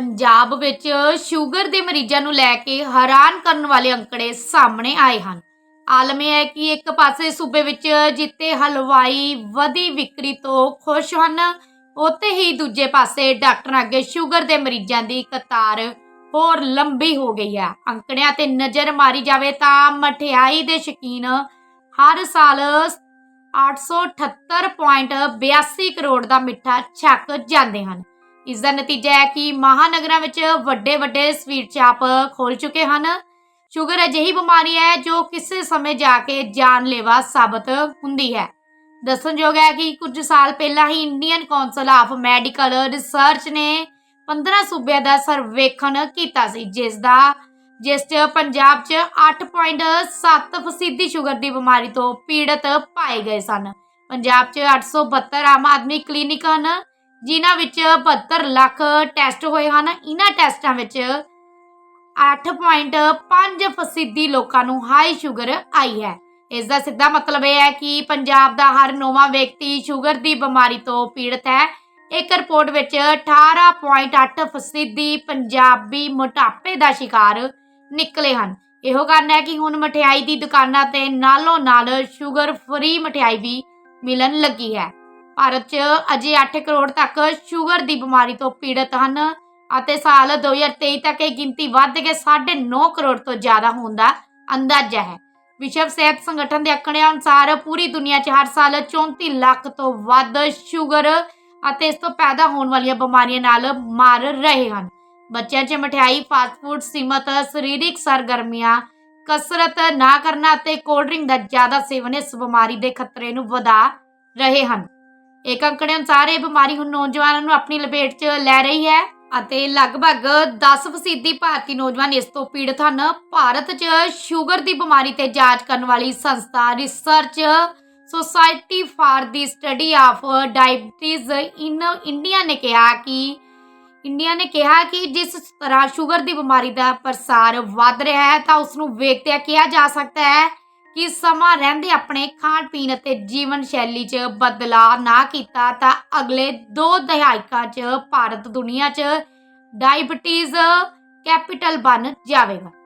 ਪੰਜਾਬ ਵਿੱਚ ਸ਼ੂਗਰ ਦੇ ਮਰੀਜ਼ਾਂ ਨੂੰ ਲੈ ਕੇ ਹੈਰਾਨ ਕਰਨ ਵਾਲੇ ਅੰਕੜੇ ਸਾਹਮਣੇ ਆਏ ਹਨ। ਆਲਮ ਇਹ ਹੈ ਕਿ ਇੱਕ ਪਾਸੇ ਸੂਬੇ ਵਿੱਚ ਜਿੱਤੇ ਹਲਵਾਈ ਵਧੀ ਵਿਕਰੀ ਤੋਂ ਖੁਸ਼ ਹਨ, ਉੱਥੇ ਹੀ ਦੂਜੇ ਪਾਸੇ ਡਾਕਟਰਾਂ ਅੱਗੇ ਸ਼ੂਗਰ ਦੇ ਮਰੀਜ਼ਾਂ ਦੀ ਕਤਾਰ ਹੋਰ ਲੰਬੀ ਹੋ ਗਈ ਹੈ। ਅੰਕੜਿਆਂ ਤੇ ਨਜ਼ਰ ਮਾਰੀ ਜਾਵੇ ਤਾਂ ਮਠਿਆਈ ਦੇ ਸ਼ੌਕੀਨ ਹਰ ਸਾਲ 878.82 ਕਰੋੜ ਦਾ ਮਿੱਠਾ ਛੱਕ ਜਾਂਦੇ ਹਨ। ਇਸ ਦਾ ਨਤੀਜਾ ਹੈ ਕਿ ਮਹਾਨਗਰਾਂ ਵਿੱਚ ਵੱਡੇ ਵੱਡੇ ਸਵੀਟ ਸ਼ਾਪ ਖੋਲ ਚੁੱਕੇ ਹਨ। ਸ਼ੂਗਰ ਅਜਿਹੀ ਬਿਮਾਰੀ ਹੈ ਜੋ ਕਿਸੇ ਸਮੇਂ ਜਾ ਕੇ ਜਾਨਲੇਵਾ ਸਾਬਤ ਹੁੰਦੀ ਹੈ। ਦੱਸਣਯੋਗ ਹੈ ਕਿ ਕੁਝ ਸਾਲ ਪਹਿਲਾਂ ਹੀ Indian council of medical research ਨੇ 15 ਸੂਬਿਆਂ ਦਾ ਸਰਵੇਖਣ ਕੀਤਾ ਸੀ, ਜਿਸ ਦਾ, ਜਿਸ 'ਚ ਪੰਜਾਬ 'ਚ 8.7 ਫੀਸਦੀ ਸ਼ੂਗਰ ਦੀ ਬਿਮਾਰੀ ਤੋਂ ਪੀੜਤ ਪਾਏ ਗਏ ਸਨ। ਪੰਜਾਬ 'ਚ 872 ਆਮ ਆਦਮੀ ਕਲੀਨਿਕ ਹਨ। ਜਿਨ੍ਹਾਂ ਵਿੱਚ 72 ਲੱਖ ਟੈਸਟ ਹੋਏ ਹਨ। ਇਹਨਾਂ ਟੈਸਟਾਂ ਵਿੱਚ 8.5 ਫੀਸਦੀ ਲੋਕਾਂ ਨੂੰ ਹਾਈ ਸ਼ੂਗਰ ਆਈ ਹੈ। ਇਸ ਦਾ ਸਿੱਧਾ ਮਤਲਬ ਇਹ ਹੈ ਕਿ ਪੰਜਾਬ ਦਾ ਹਰ ਨੌਵਾਂ ਵਿਅਕਤੀ ਸ਼ੂਗਰ ਦੀ ਬਿਮਾਰੀ ਤੋਂ ਪੀੜਤ ਹੈ। ਇੱਕ ਰਿਪੋਰਟ ਵਿੱਚ 18.8 ਫੀਸਦੀ ਪੰਜਾਬੀ ਮੋਟਾਪੇ ਦਾ ਸ਼ਿਕਾਰ ਨਿਕਲੇ ਹਨ। ਇਹੋ ਕਾਰਨ ਹੈ ਕਿ ਹੁਣ ਮਠਿਆਈ ਦੀ ਦੁਕਾਨਾਂ ਤੇ ਨਾਲੋਂ ਨਾਲ ਸ਼ੂਗਰ ਫ੍ਰੀ ਮਠਿਆਈ ਵੀ ਮਿਲਣ ਲੱਗੀ ਹੈ। ਭਾਰਤ 'ਚ ਅਜੇ 8 ਕਰੋੜ ਤੱਕ ਸ਼ੂਗਰ ਦੀ ਬਿਮਾਰੀ ਤੋਂ ਪੀੜਤ ਹਨ ਅਤੇ ਸਾਲ 2023 ਤੱਕ ਇਹ ਗਿਣਤੀ ਵੱਧ ਕੇ 9.5 ਕਰੋੜ ਤੋਂ ਜ਼ਿਆਦਾ ਹੋਣ ਦਾ ਅੰਦਾਜ਼ਾ ਹੈ। ਵਿਸ਼ਵ ਸਿਹਤ ਸੰਗਠਨ ਦੇ ਅੰਕੜਿਆਂ ਅਨੁਸਾਰ ਪੂਰੀ ਦੁਨੀਆ 'ਚ ਹਰ ਸਾਲ 34 ਲੱਖ ਤੋਂ ਵੱਧ ਸ਼ੂਗਰ ਅਤੇ ਇਸ ਤੋਂ ਪੈਦਾ ਹੋਣ ਵਾਲੀਆਂ ਬਿਮਾਰੀਆਂ ਨਾਲ ਮਾਰ ਰਹੇ ਹਨ। ਬੱਚਿਆਂ 'ਚ ਮਠਿਆਈ ਫਾਸਟ ਫੂਡ ਸੀਮਤ, ਸਰੀਰਕ ਸਰਗਰਮੀਆਂ, ਕਸਰਤ ਨਾ ਕਰਨਾ ਅਤੇ ਕੋਲਡ ਡਰਿੰਕ ਦਾ ਜ਼ਿਆਦਾ ਸੇਵਨ ਇਸ ਬਿਮਾਰੀ ਦੇ ਖਤਰੇ ਨੂੰ ਵਧਾ ਰਹੇ ਹਨ। ਇੱਕ ਅੰਕੜੇ ਅਨੁਸਾਰ ਇਹ ਬਿਮਾਰੀ ਹੁਣ ਨੌਜਵਾਨਾਂ ਨੂੰ ਆਪਣੀ ਲਪੇਟ 'ਚ ਲੈ ਰਹੀ ਹੈ ਅਤੇ ਲਗਭਗ 10% ਭਾਰਤੀ ਨੌਜਵਾਨ ਇਸ ਤੋਂ ਪੀੜਤ ਹਨ। ਭਾਰਤ 'ਚ ਸ਼ੂਗਰ ਦੀ ਬਿਮਾਰੀ ਤੇ ਜਾਂਚ ਕਰਨ ਵਾਲੀ ਸੰਸਥਾ research society for the study of diabetes in India ਨੇ ਕਿਹਾ ਕਿ ਇੰਡੀਆ ਨੇ ਕਿਹਾ ਕਿ ਜਿਸ ਤਰ੍ਹਾਂ ਸ਼ੂਗਰ ਦੀ ਬਿਮਾਰੀ ਦਾ ਪ੍ਰਸਾਰ ਵੱਧ ਰਿਹਾ ਹੈ ਤਾਂ ਉਸ ਨੂੰ ਵੇਖਦਿਆਂ ਕਿਹਾ ਜਾ ਸਕਦਾ ਹੈ ਕਿ ਸਮਾਂ ਰਹਿੰਦੇ ਆਪਣੇ ਖਾਣ ਪੀਣ ਅਤੇ ਜੀਵਨ ਸ਼ੈਲੀ 'ਚ ਬਦਲਾਅ ਨਾ ਕੀਤਾ ਤਾਂ ਅਗਲੇ 2 ਦਹਾਕਿਆਂ 'ਚ ਭਾਰਤ ਦੁਨੀਆ 'ਚ ਡਾਇਬਟੀਜ਼ ਕੈਪੀਟਲ ਬਣ ਜਾਵੇਗਾ।